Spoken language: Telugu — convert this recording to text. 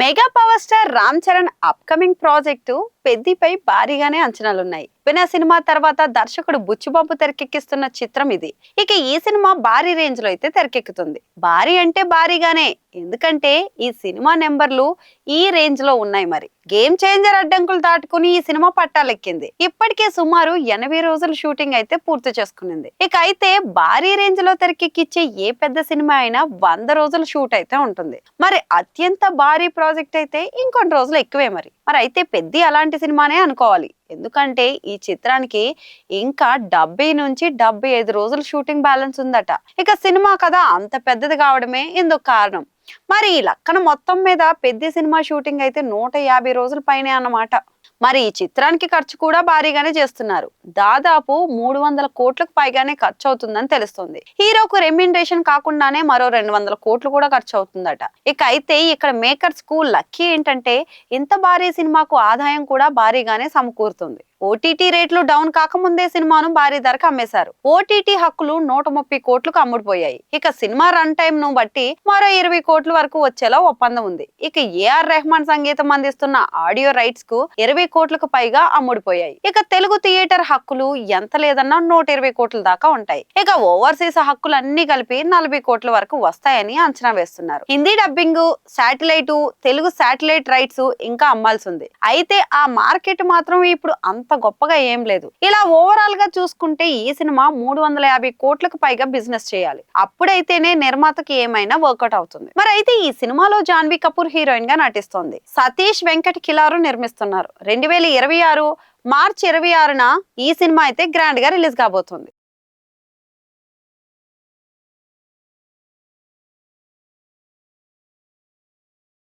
Mega power star Ram Charan upcoming project పెద్దిపై భారీగానే అంచనాలున్నాయి. విన సినిమా తర్వాత దర్శకుడు బుచ్చుబాబు తెరకెక్కిస్తున్న చిత్రం ఇది. ఇక ఈ సినిమా భారీ రేంజ్లో అయితే తెరకెక్కుతుంది. భారీ అంటే భారీగానే ఎందుకంటే ఈ సినిమా నెంబర్లు ఈ రేంజ్లో ఉన్నాయి మరి. గేమ్ చేంజర్ అడ్డంకులు దాటుకుని ఈ సినిమా పట్టాలెక్కింది. ఇప్పటికే సుమారు ఎనభై రోజుల షూటింగ్ అయితే పూర్తి చేసుకునింది. ఇక అయితే భారీ రేంజ్లో తెరకెక్కిచ్చే ఏ పెద్ద సినిమా అయినా వంద రోజుల షూట్ అయితే ఉంటుంది. మరి అత్యంత భారీ ప్రాజెక్ట్ అయితే ఇంకొన్ని రోజులు ఎక్కువే మరి. మరి అయితే పెద్ద అలాంటి సినిమానే అనుకోవాలి. ఎందుకంటే ఈ చిత్రానికి ఇంకా డెబ్బై నుంచి డెబ్బై ఐదు రోజులు షూటింగ్ బ్యాలెన్స్ ఉందట. ఇక సినిమా కథ అంత పెద్దది కావడమే ఇందుకు కారణం. మరి ఈ లక్కన మొత్తం మీద పెద్ద సినిమా షూటింగ్ అయితే నూట యాభై రోజుల పైనే అన్నమాట. మరి ఈ చిత్రానికి ఖర్చు కూడా భారీగానే చేస్తున్నారు. దాదాపు మూడు వందల కోట్లకు పైగానే ఖర్చు అవుతుందని తెలుస్తుంది. హీరోకు రెమ్యునరేషన్ కాకుండానే మరో రెండు వందల కోట్లు కూడా ఖర్చు అవుతుందట. ఇక అయితే ఇక్కడ మేకర్స్కు లక్కీ ఏంటంటే ఇంత భారీ సినిమాకు ఆదాయం కూడా భారీగానే సమకూరుతుంది. ఓటీటీ రేట్లు డౌన్ కాకముందే సినిమాను భారీ ధరకు అమ్మేశారు. ఓటీటీ హక్కులు నూట ముప్పై కోట్లకు అమ్ముడుపోయాయి. ఇక సినిమా రన్ టైం ను బట్టి మరో ఇరవై కోట్ల వరకు వచ్చేలా ఒప్పందం ఉంది. ఇక ఏఆర్ రెహమాన్ సంగీతం అందిస్తున్న ఆడియో రైట్స్కు ఇరవై కోట్లకు పైగా అమ్ముడుపోయాయి. ఇక తెలుగు థియేటర్ హక్కులు ఎంత లేదన్నా నూట ఇరవై కోట్ల దాకా ఉంటాయి. ఇక ఓవర్సీస్ హక్కులు అన్ని కలిపి నలభై కోట్ల వరకు వస్తాయని అంచనా వేస్తున్నారు. Hindi dubbing satellite Telugu satellite rights ఇంకా అమ్మాల్సి ఉంది అయితే ఆ మార్కెట్ మాత్రం ఇప్పుడు అంత గొప్పగా ఏం లేదు. ఇలా ఓవరాల్గా చూసుకుంటే ఈ సినిమా మూడు వందల యాభై కోట్లకు పైగా బిజినెస్ చేయాలి. అప్పుడైతేనే నిర్మాతకి ఏమైనా వర్కౌట్ అవుతుంది. మరి అయితే ఈ సినిమాలో జాన్వీ కపూర్ హీరోయిన్గా నటిస్తోంది. సతీష్ వెంకట్ కిలారు నిర్మిస్తున్నారు. రెండు వేల ఇరవై ఆరు మార్చి ఇరవై ఆరున ఈ సినిమా అయితే గ్రాండ్గా రిలీజ్ కాబోతుంది.